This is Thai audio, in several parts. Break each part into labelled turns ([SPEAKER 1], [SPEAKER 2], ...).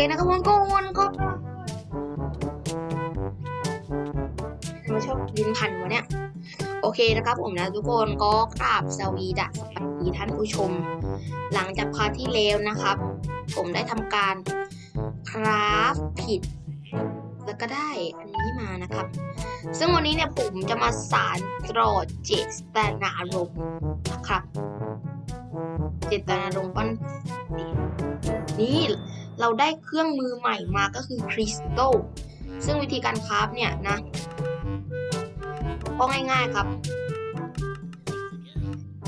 [SPEAKER 1] เคนะครับวันก็วนก็ทำไมชอบลิ้นพันวะเนี่ย โอเคนะครับผมนะทุกคนก็กราบสวีดัสวัสดีท่านผู้ชม หลังจากพาร์ทที่แล้วนะครับ ผมได้ทำการคราฟผิด แล้วก็ได้อันนี้มานะครับ ซึ่งวันนี้เนี่ยผมจะมาสารตรอเจตนารมณ์นะครับ เจตนารมณ์ปั้นนี่ เราได้เครื่องมือใหม่มาก็คือคริสตัลซึ่งวิธีการคราฟเนี่ยนะก็ง่ายๆครับ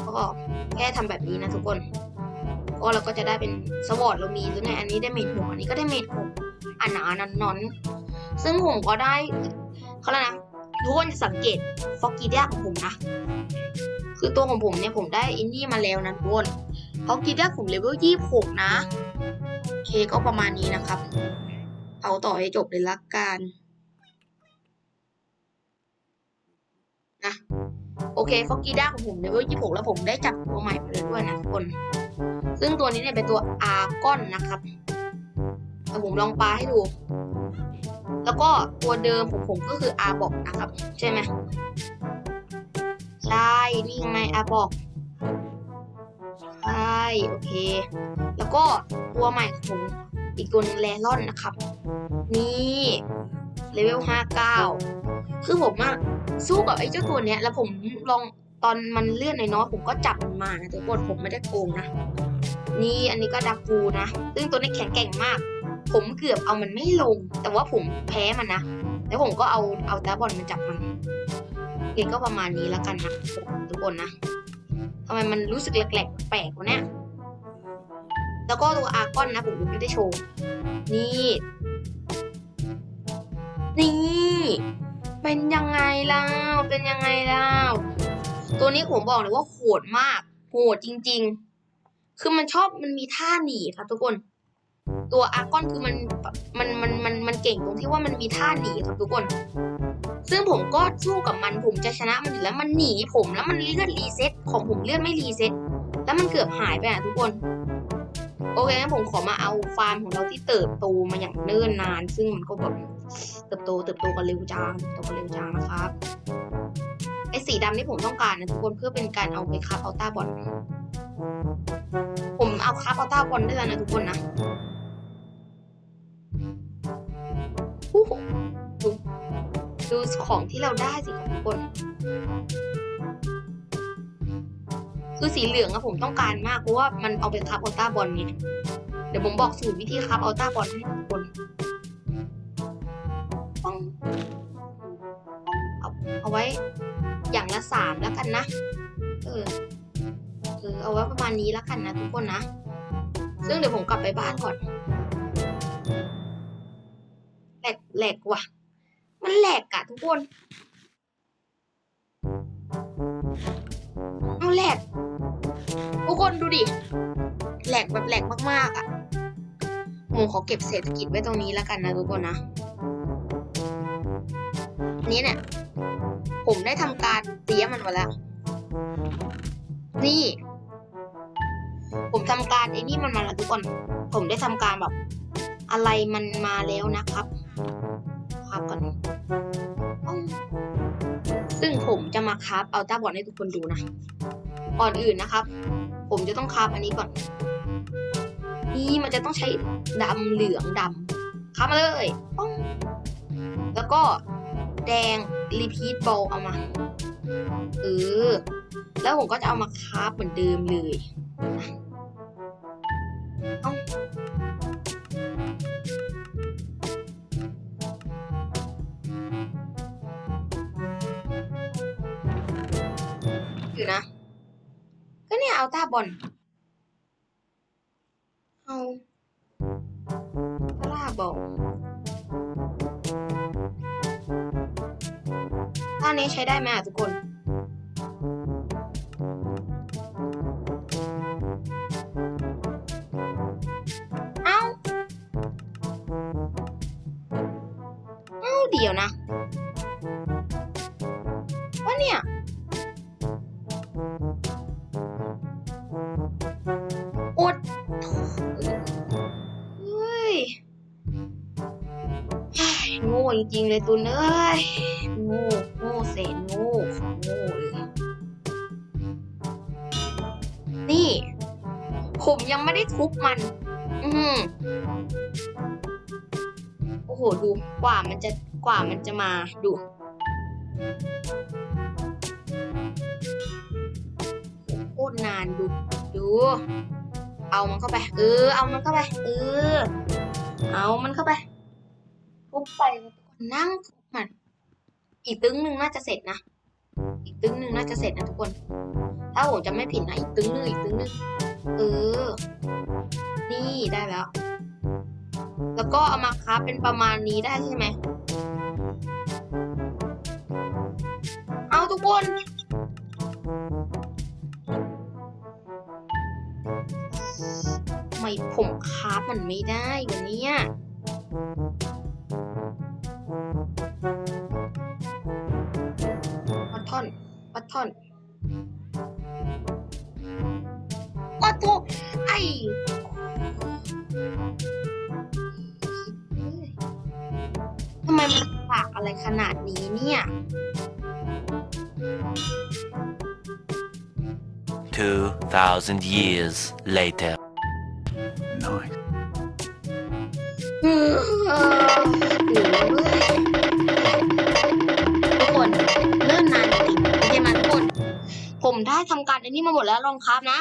[SPEAKER 1] ก็แค่ทำแบบนี้นะทุกคนก็เราก็จะได้เป็นสวอตเรามีหรือไงอันนี้ได้เมดหัวอันนี้ก็ได้เมดหกอันหนานนั้นนอนซึ่งผมก็ได้เขาแล้วนะทุกคนจะสังเกตฟอกกี้เดียของผมนะคือตัวของผมเนี่ยผมได้อินดี้มาแล้วนะทุกคนฟอกกี้เดียผมเลเวลยี่หกนะ เคก็ประมาณนี้นะครับ เอาต่อให้จบเลยละกันนะโอเคฟอกกี้ด้าของผมเลเวลยี่หกแล้วผมได้จับตัวใหม่มาเลยด้วยนะทุกคน ซึ่งตัวนี้เนี่ยเป็นตัวอาร์กอนนะครับเอาผมลองปาให้ดู แล้วก็ตัวเดิมของผมก็คืออาบอกนะครับ ใช่ไหมใช่นี่ไงอาบอก ช่ โอเค แล้วก็ตัวใหม่ของผมอีกตัวหนึงแลรอนนะครับ นี่เลเวลห้าเก้าคือผมอะสู้กับไอ้เจ้าตัวเนี้ย แล้วผมลองตอนมันเลื่อนในน้อยๆผมก็จับมันมานะทุกคนผมไม่ได้โกงนะ นี่อันนี้ก็ดักฟูนะ ซึ่งตัวนี้แข็งแกร่งมาก ผมเกือบเอามันไม่ลง แต่ว่าผมแพ้มันนะ แล้วผมก็เอาเอาตาบอลมาจับมันเกก็ประมาณนี้แล้วกันนะทุกคนนะ ทำไมมันรู้สึกแหลกๆแปลกวะเนี่ย แล้วก็ตัวอาร์กอนนะผมยังไม่ได้โชว์ นี่ นี่ เป็นยังไงล่ะ เป็นยังไงล่ะ ตัวนี้ผมบอกเลยว่าโหดมาก โหดจริง ๆ คือมันชอบมันมีท่าหนีครับทุกคน ตัวอาร์กอนคือมันมันมันมันมันเก่งตรงที่ว่ามันมีท่าหนีครับทุกคน ซึ่งผมก็สู้กับมันผมจะชนะมันอยู่แล้วมันหนีผมแล้วมันเลือดรีเซ็ตของผมเลือดไม่รีเซ็ตแล้วมันเกือบหายไปอะทุกคน โอเคงั้นผมขอมาเอาฟาร์มของเราที่เติบโตมาอย่างเนิ่นนาน ซึ่งมันก็แบบเติบโตเติบโตกันเร็วจังเติบโตกันเร็วจังนะครับไอสีดำนี่ผมต้องการนะทุกคนเพื่อเป็นการเอาไปคับเอาต้าบอลผมเอาคับเอาต้าบอลได้แล้วนะทุกคนนะ ดูของที่เราได้สิครับทุกคนคือสีเหลืองอะผมต้องการมากเพราะว่ามันเอาไปคับอัลต้าบอลไงเดี๋ยวผมบอกสูตรวิธีคับอัลต้าบอลให้ทุกคนต้องเอาเอาไว้อย่างละสามแล้วกันนะ เออเออเอาไว้ประมาณนี้แล้วกันนะทุกคนนะ ซึ่งเดี๋ยวผมกลับไปบ้านก่อนแหลกแหลกว่ะ มันแหลกอะทุกคน เอาแหลก ทุกคนดูดิ แหลกแบบแหลกมากๆอะผมขอเก็บเศรษฐกิจไว้ตรงนี้แล้วกันนะทุกคนนะ นี้เนี่ย ผมได้ทำการเตรียมันไว้แล้ว นี่ ผมทำการไอ้นี่มันมาแล้วทุกคน ผมได้ทำการแบบอะไรมันมาแล้วนะครับ ครับก่อนอ้าวซึ่งผมจะมาคราฟเอาต้าบอลให้ทุกคนดูนะ ก่อนอื่นนะครับ ผมจะต้องคราฟอันนี้ก่อน นี่มันจะต้องใช้ดำเหลืองดำคราฟมาเลยป้องแล้วก็แดงรีพีทบอลเอามาเออแล้วผมก็จะเอามาคราฟเหมือนเดิมเลยนะเอ้า เนี่ยเอาต้าบอลเอาตาบอลท่านี้ใช้ได้ไหมอะทุกคนเอ้าเอ้าเดี๋ยวนะ จริงเลยตุนเอ้ยโง่โง่เศษโง่ของโง่เลยนี่ ผมยังไม่ได้ทุบมัน อือโอ้โหดูกว่ามันจะกว่ามันจะมาดูโคตรนานดูดู เอามันเข้าไป เออ เอามันเข้าไป เออ เอามันเข้าไปทุบไป นั่งมันอีกตึ้งหนึ่งน่าจะเสร็จนะ อีกตึ้งหนึ่งน่าจะเสร็จนะทุกคน ถ้าผมจะไม่ผิดนะอีกตึ้งหนึ่งอีกตึ้งหนึ่งเออ นี่ได้แล้ว แล้วก็เอามาคับเป็นประมาณนี้ได้ใช่ไหม เอาทุกคนทำไมผมคาบมันไม่ได้วันนี้ ปัดท่อนปัดท่อนปัดโถไอทำไมมันปากอะไรขนาดนี้เนี่ย
[SPEAKER 2] 2,000 years later.
[SPEAKER 1] องครับนะ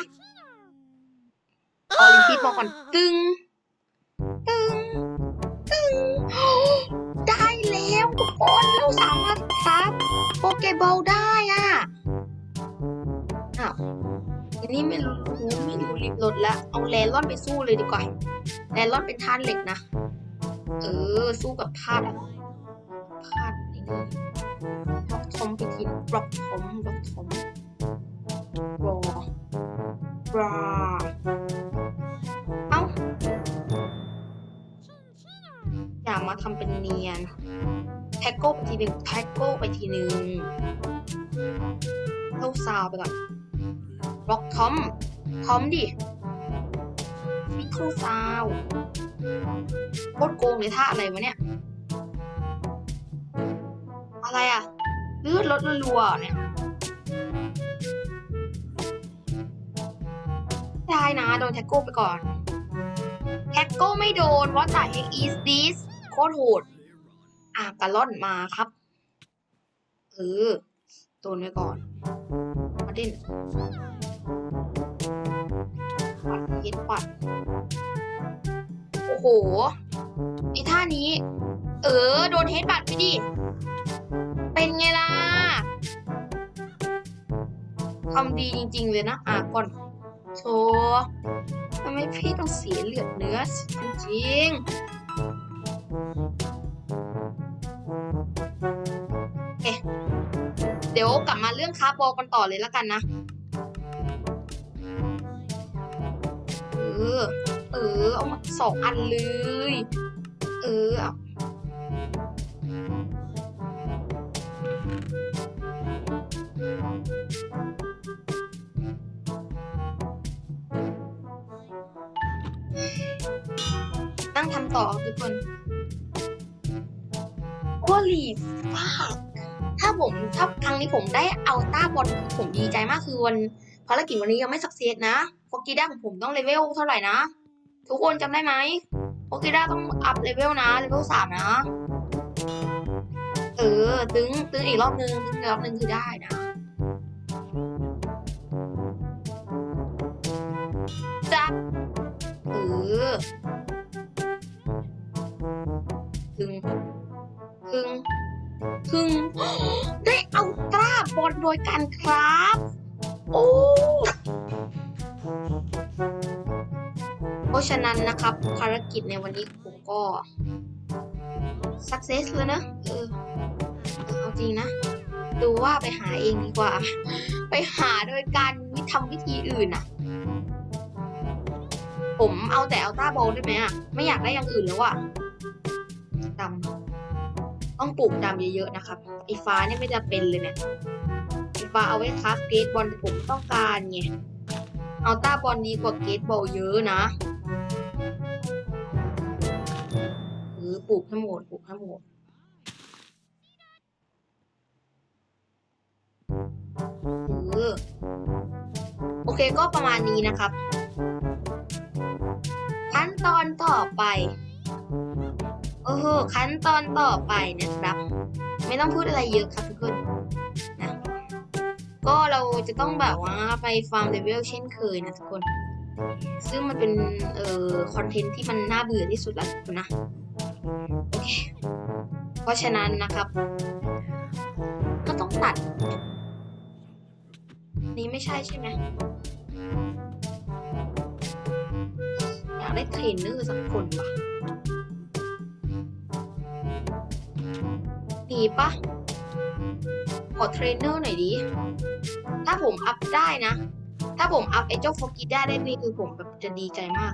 [SPEAKER 1] เอาลิคิดมาก่อนตึง ตึง ตึง ได้แล้วทุกคนเราสามารถครับโปเกบอลได้อะ อ้าวอันนี้ไม่รู้ไม่รู้รีบลดแล้ว เอาแลลอนไปสู้เลยดีกว่าแลลอนเป็นธาตุเหล็กนะ เออ สู้กับธาตุอะไรธาตุไอ้นี่บล็อกทอมไปทีบล็อกทอมบล็อก รอเอ้า อย่ามาทำเป็นเนียน แท็กโก้ไปทีหนึ่งแท็กโก้ไปทีหนึ่งเข้าซาวไปก่อนบล็อกทอมทอมดิมิเข้าซาวโคตรโกงเลยท่าอะไรวะเนี่ย อะไรอะเลือดลดรัวๆเนี่ย ได้นะ โดนแท็กโก้ไปก่อน แท็กโก้ไม่โดน What the heck is this โคตรโหดอะกระล่อนมาครับ เออโดนไว้ก่อนมาดินปัดเย็ดปัด โอ้โหไอ้ท่านี้ เออ โดนเฮดบัตไปดิ เป็นไงล่ะทำดีจริงๆเลยนะ อะก่อน โชว์ทำไมพี่ต้องเสียเลือดเนื้อจริงๆเอ๊ะเดี๋ยวกลับมาเรื่องคาร์บบอกันต่อเลยแล้วกันนะ เออ เออ เอามาสองอันเลย เออเอา ต่อทุกคนโอลีฟากถ้าผมถ้าครั้งนี้ผมได้เอาต้าบอลผมดีใจมากคือวันภารกิจวันนี้ยังไม่สักเซสนะฟอกีด้าของผมต้องเลเวลเท่าไหร่นะ ทุกคนจำได้ไหมโอเคด้าต้องอัพเลเวลนะเลเวลสามนะ เออตึงตึงอีกรอบนึงตึงอีกรอบนึงคือได้นะจับเออ ถึงถึงได้เอาตราบอลโดยการครับ โอ้เพราะฉะนั้นนะครับ ภารกิจในวันนี้ผมก็ success แล้วนะเออเอาจริงนะ ดูว่าไปหาเองดีกว่า ไปหาโดยการวิทำวิธีอื่นอะผมเอาแต่เอาต้าบอลได้ไหมอะไม่อยากได้อย่างอื่นแล้วอะดำ ต้องปลูกดำเยอะๆนะครับไอ้ฟ้าเนี่ยไม่จะเป็นเลยเนะไอ้ฟ้าเอาไว้คราฟเกตบอลผมต้องการไงเอาต้าบอลนี้กว่าเกตบอลเยอะนะหรือปลูกทั้งหมดปลูกทั้งหมดเออโอเคก็ประมาณนี้นะครับขั้นตอนต่อไป อ้โหขั้นตอนต่อไปนะครับ ไม่ต้องพูดอะไรเยอะครับทุกคนนะก็เราจะต้องแบบว่าไปฟาร์มเลเวลเช่นเคยนะทุกคน ซึ่งมันเป็นเอ่อคอนเทนต์ที่มันน่าเบื่อที่สุดแล้วทุกคนนะโอเคเพราะฉะนั้นนะครับ ก็ต้องตัด นี้ไม่ใช่ใช่ไหมอยากได้เทรนเนอร์สักคนว่ะ มีปะขอเทรนเนอร์หน่อยดิถ้าผมอัพได้นะ ถ้าผมอัพไอ้เจ้าโฟกิด้ได้นี่คือผมแบบจะดีใจมาก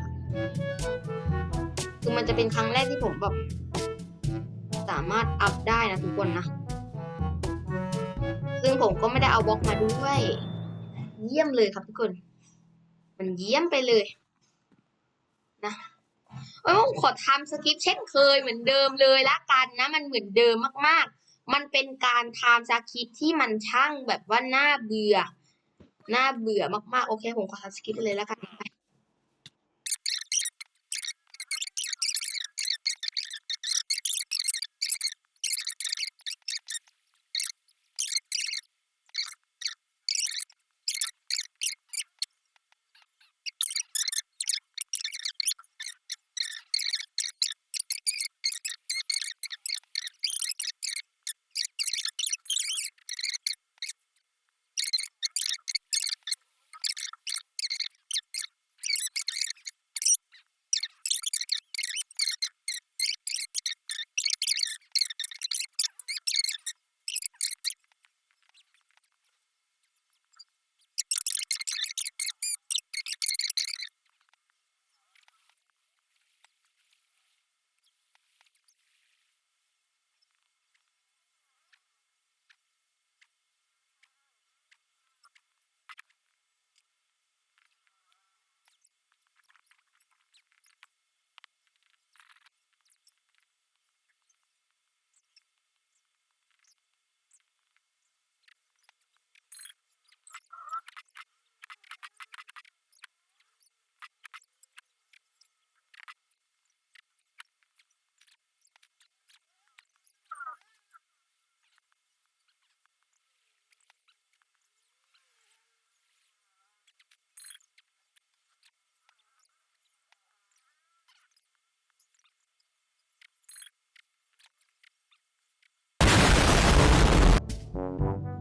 [SPEAKER 1] คือมันจะเป็นครั้งแรกที่ผมแบบ สามารถอัพได้นะทุกคนนะ ซึ่งผมก็ไม่ได้เอาบล็อกมาด้วย เยี่ยมเลยครับทุกคน มันเยี่ยมไปเลย นะเอ้ยผมขอทำสคริปต์เช่นเคยเหมือนเดิมเลยละกันนะ มันเหมือนเดิมมากๆ มันเป็นการทำสคริปที่มันช่างแบบว่าน่าเบื่อ น่าเบื่อมากๆ โอเค ผมขอทำสคริปไปเลยแล้วกัน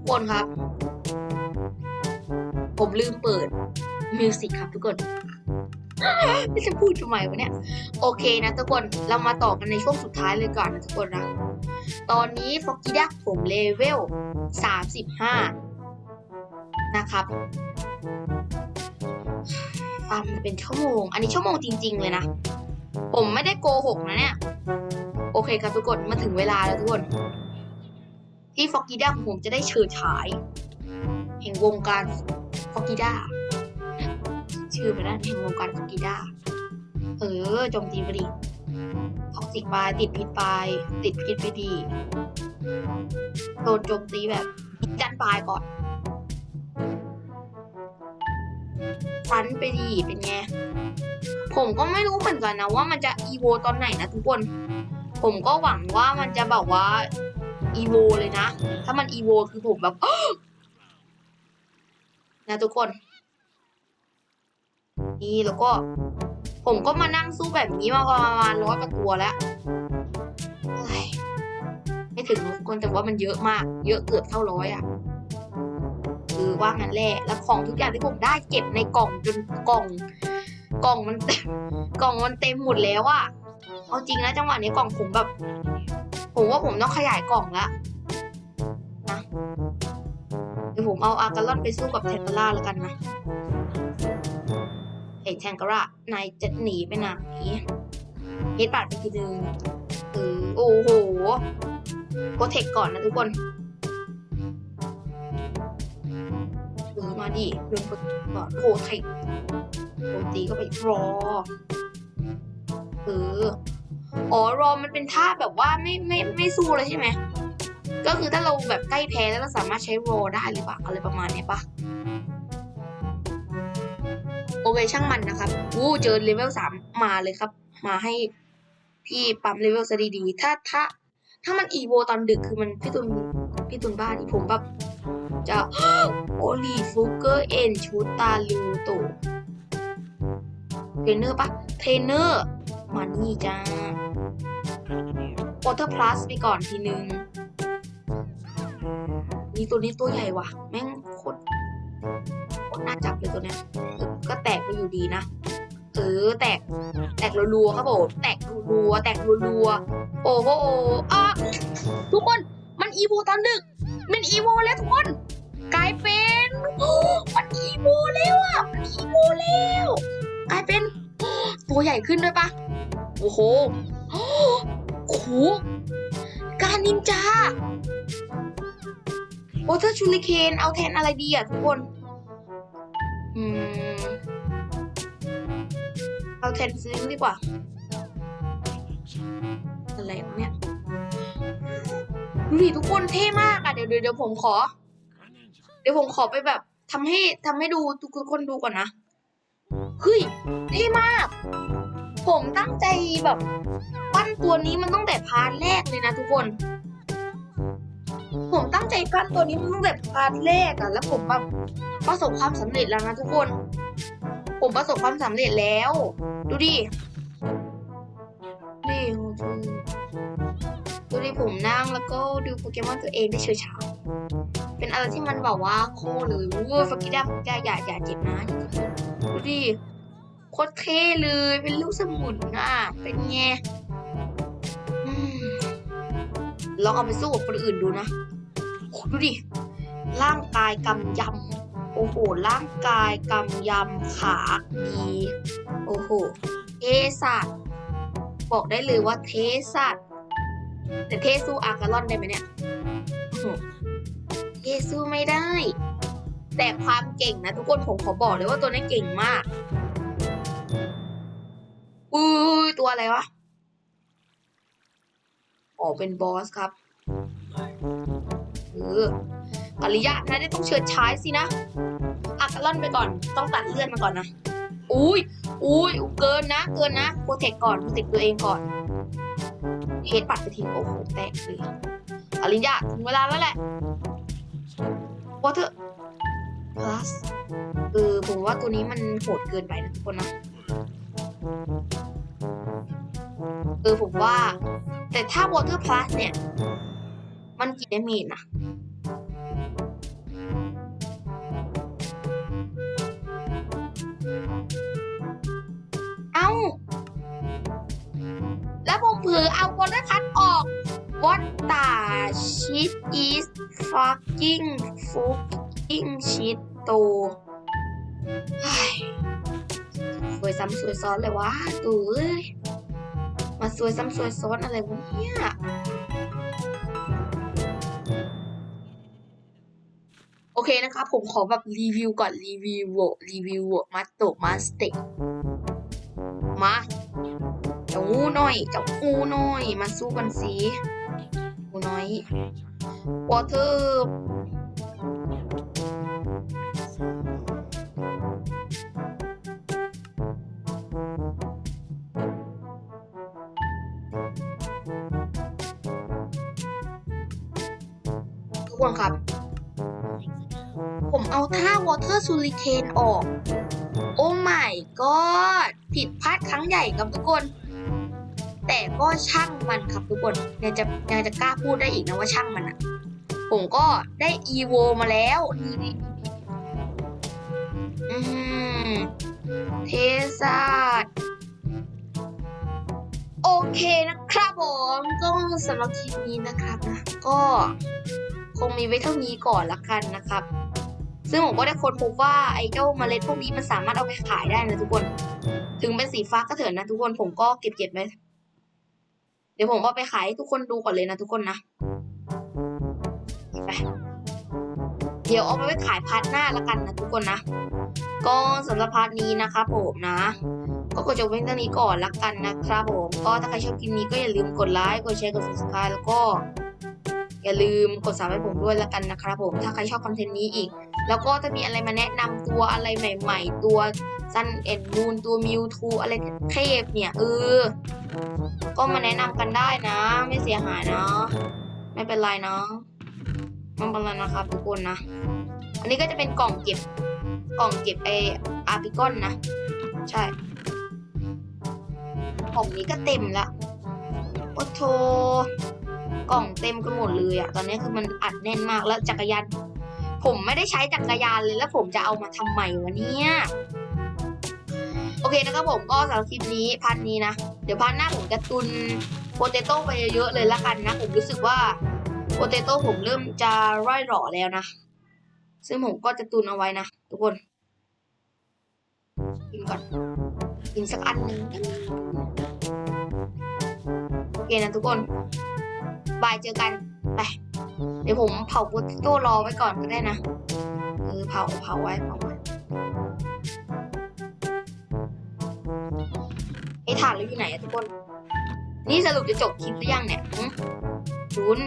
[SPEAKER 1] คนครับ ผมลืมเปิดมิวสิกครับทุกคนไม่จะพูดทำไมวะเนี่ย โอเคนะทุกคนเรามาต่อกันในช่วงสุดท้ายเลยก่อนนะทุกคนนะ ตอนนี้ฟอกกี้ดักผมเลเวล 35 นะครับฟาร์มเป็นชั่วโมง อันนี้ชั่วโมงจริง ๆ เลยนะ ผมไม่ได้โกหกนะเนี่ย โอเคครับทุกคนมาถึงเวลาแล้วทุกคน ที่ฟอกกี้ด้าผมจะได้เฉิดฉายแห่งวงการฟอกกี้ด้าชื่อมันนะแห่งวงการฟอกกี้ด้าเออจมตีไปดิท็อกซิกไปติดพิษไปติดพิษไปดีโดนโจมตีแบบจันปลายก่อนฟันไปดีเป็นไงผมก็ไม่รู้เหมือนกันนะว่ามันจะอีโวตอนไหนนะทุกคน ผมก็หวังว่ามันจะแบบว่า อีโวเลยนะ ถ้ามันอีโวคือผมแบบนะทุกคน นี่แล้วก็ ผมก็มานั่งสู้แบบนี้มาประมาณร้อยกว่าตัวแล้วไม่ถึงทุกคนแต่ว่ามันเยอะมาก เยอะเกือบเท่าร้อยอะคือว่างั้นแหละแล้วของทุกอย่างที่ผมได้เก็บในกล่องจนกล่อง กล่องมันเต็มกล่องมันเต็มหมดแล้วอะเอาจริงนะจังหวะนี้กล่องผมแบบ ผมว่าผมต้องขยายกล่องละนะเดี๋ยวผมเอาอาการลอนไปสู้กับแทงการ่าแล้วกันนะไอ้แทงการ่านายจะหนีไปไหนเฮดบาดไปทีนึงเออโอ้โหโปรเทคก่อนนะทุกคนเออมาดิเรื่องโปรเทคก่อนโปรเทคโปรตีก็ไปรอเออ อ๋อรอมันเป็นท่าแบบว่าไม่ไม่ไม่สู้เลยใช่ไหมก็คือถ้าเราแบบใกล้แพ้แล้วเราสามารถใช้รอได้หรือเปล่าอะไรประมาณนี้ปะโอเคช่างมันนะครับวู้เจอเลเวลสามมาเลยครับ มาให้พี่ปั๊มเลเวลซะดีๆถ้าถ้าถ้ามันอีโวตอนดึกคือมันพี่ตุนพี่ตุนบ้าที่ผมแบบจะโอลีฟูเกอร์เอ็นชูตาลูโตเทรนเนอร์ปะเทรนเนอร์ มานี่จ้าวอเตอร์พลัสไปก่อนทีนึง นี่ตัวนี้ตัวใหญ่ว่ะ แม่งโคตรโคตรน่าจับเลยตัวเนี้ยเออก็แตกไปอยู่ดีนะ เออแตก แตกรัวๆครับผมแตกรัวๆแตกรัวๆโอ้โหอะทุกคน มันอีโวตอนดึก มันอีโวแล้วทุกคน กลายเป็นโอ้มันอีโวแล้วอะ มันอีโวแล้ว กลายเป็น ตัวใหญ่ขึ้นด้วยปะโอ้โหโอ้โหการนินจาโอเทอร์ชูริเคนเอาแทนอะไรดีอะทุกคนอืมเอาแทนฟลิงดีกว่า อะไรวะเนี่ยดูดิทุกคนเท่มากอะเดี๋ยวเดี๋ยวผมขอ เดี๋ยวผมขอไปแบบทำให้ทำให้ดูทุกคนดูก่อนนะ เฮ้ยเท่มาก ผมตั้งใจแบบปั้นตัวนี้มันตั้งแต่พาร์ทแรกเลยนะทุกคน ผมตั้งใจปั้นตัวนี้มันตั้งแต่พาร์ทแรกอะแล้วผมแบบประสบความสำเร็จแล้วนะทุกคน ผมประสบความสำเร็จแล้ว ดูดินี่ดูดิผมนั่งแล้วก็ดูโปเกมอนตัวเองได้เฉยชาเป็นอะไรที่มันแบบว่าโคเลยวู้ฟักกี้ดาฟักกี้อย่าอย่าเจ็บนะอย่าเจ็บ ดูดิโคตรเท่เลยเป็นลูกสมุนอะ เป็นไงอลองเอาไปสู้กับคนอื่นดูนะดูดิ ร่างกายกำยำ โอ้โห ร่างกายกำยำ ขาดีโอ้โห เทสัตบอกได้เลยว่าเทสัตแต่เทสู้อากาลอนได้ไหมเนี่ยโอ้โหเทสู้ไม่ได้ แต่ความเก่งนะทุกคนผมขอบอกเลยว่าตัวนี้เก่งมาก อุ้ยตัวอะไรวะ อ๋อเป็นบอสครับ เอออริยะนะได้ต้องเชิญชายสินะอักล่อนไปก่อน ต้องตัดเลือดมาก่อนนะ อุ้ยอุ้ยเกินนะ เกินนะโปรเทคก่อนโปรเทคตัวเองก่อน เฮดปัดไปทิ้งโอ้โหแตกเลยอริยะถึงเวลาแล้วแหละ water plus เออผมว่าตัวนี้มันโหดเกินไปนะทุกคนนะเออผมว่า แต่ถ้า Water Plus เนี่ย มันกี่ดาเมจนะเอ้า แล้วผมเผือเอา Water Plus ออก What the shit is fucking fuck shit โตเฮ้สวยซ้ำสวยซ้อนเลยวะตูเอ้ยมาสวยซ้ำสวยซ้อนอะไรวะเนี่ยโอเคนะคะผมขอแบบรีวิวก่อนรีวิวโวรีวิวโวมาโตมาสเต็กมาจ้างูหน่อยจ้างูหน่อย มาสู้กันสิงูน้อยวอเตอร์ ทุกครับ ผมเอาท่าวอเตอร์ซูริเคนออก โอ้ my god ผิดพลาดครั้งใหญ่ครับทุกคน แต่ก็ช่างมันครับทุกคนยังจะยังจะกล้าพูดได้อีกนะว่าช่างมันอะผมก็ได้อีโวมาแล้วนี่นี่อืมเทสัตโอเคนะครับผมก็สำหรับคลิปนี้นะครับนะก็ คงมีไว้เท่านี้ก่อนละกันนะครับ ซึ่งผมก็ได้ค้นพบว่าไอ้เจ้าเมล็ดพวกนี้มันสามารถเอาไปขายได้นะทุกคน ถึงเป็นสีฟ้าก็เถอะนะทุกคนผมก็เก็บเก็บไว้เดี๋ยวผมเอาไปขายให้ทุกคนดูก่อนเลยนะทุกคนนะไปเดี๋ยวเอาไปไว้ขายพาร์ทหน้าละกันนะทุกคนนะ ก็สำหรับพาร์ทนี้นะครับผมนะ ก็กดจบเพียงเท่านี้ก่อนละกันนะครับผม ก็ถ้าใครชอบคลิปนี้ก็อย่าลืมกดไลค์ กดแชร์ กด subscribe แล้วก็ อย่าลืมกดซับให้ผมด้วยล้วกันนะครับผมถ้าใครชอบคอนเทนต์นี้อีก แล้วก็ถ้ามีอะไรมาแนะนำตัวอะไรใหม่ ๆ ตัวซันเอ็นมูนตัวมิวทูอะไรเทพเนี่ยเออก็มาแนะนำกันได้นะ ไม่เสียหายนะ ไม่เป็นไรนะไม่เป็นไรนะครับทุกคนนะ อันนี้ก็จะเป็นกล่องเก็บกล่องเก็บไออาร์ปิกอนนะ ใช่กล่องนี้ก็เต็มละโอ้โธ กล่องเต็มกันหมดเลยอะตอนนี้คือมันอัดแน่นมากแล้วจักรยาน ผมไม่ได้ใช้จักรยานเลยแล้วผมจะเอามาทำไมวะเนี่ยโอเคนะครับผมก็สำหรับคลิปนี้พาร์ทนี้นะ เดี๋ยวพาร์ทหน้าผมจะตุนโปเตโต้ไปเยอะๆเลยละกันนะ ผมรู้สึกว่าโปเตโต้ผมเริ่มจะร่อยหล่อแล้วนะ ซึ่งผมก็จะตุนเอาไว้นะ ทุกคน กินก่อน กินสักอันหนึ่งโอเคนะทุกคน บายเจอกัน ไป เดี๋ยวผมเผาโปเตโต้รอไว้ก่อนก็ได้นะ เออเผาเผาไว้เผาไว้ไอ้ถ่านเราอยู่ไหนอะทุกคน นี่สรุปจะจบคลิปหรือยังเนี่ยหึจุน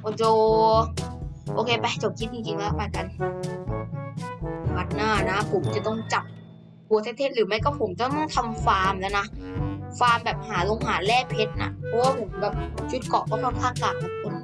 [SPEAKER 1] โอโจ โอเคไปจบคลิปจริงๆแล้วไปกันวัดหน้านะ ผมจะต้องจับหัวเทศๆหรือไม่ก็ผมจะต้องทำฟาร์มแล้วนะ ฟาร์มแบบหาลงหาแร่เพชรนะเพราะว่าผมแบบชุดเกาะก็ค่อนข้างกากนะทุกคน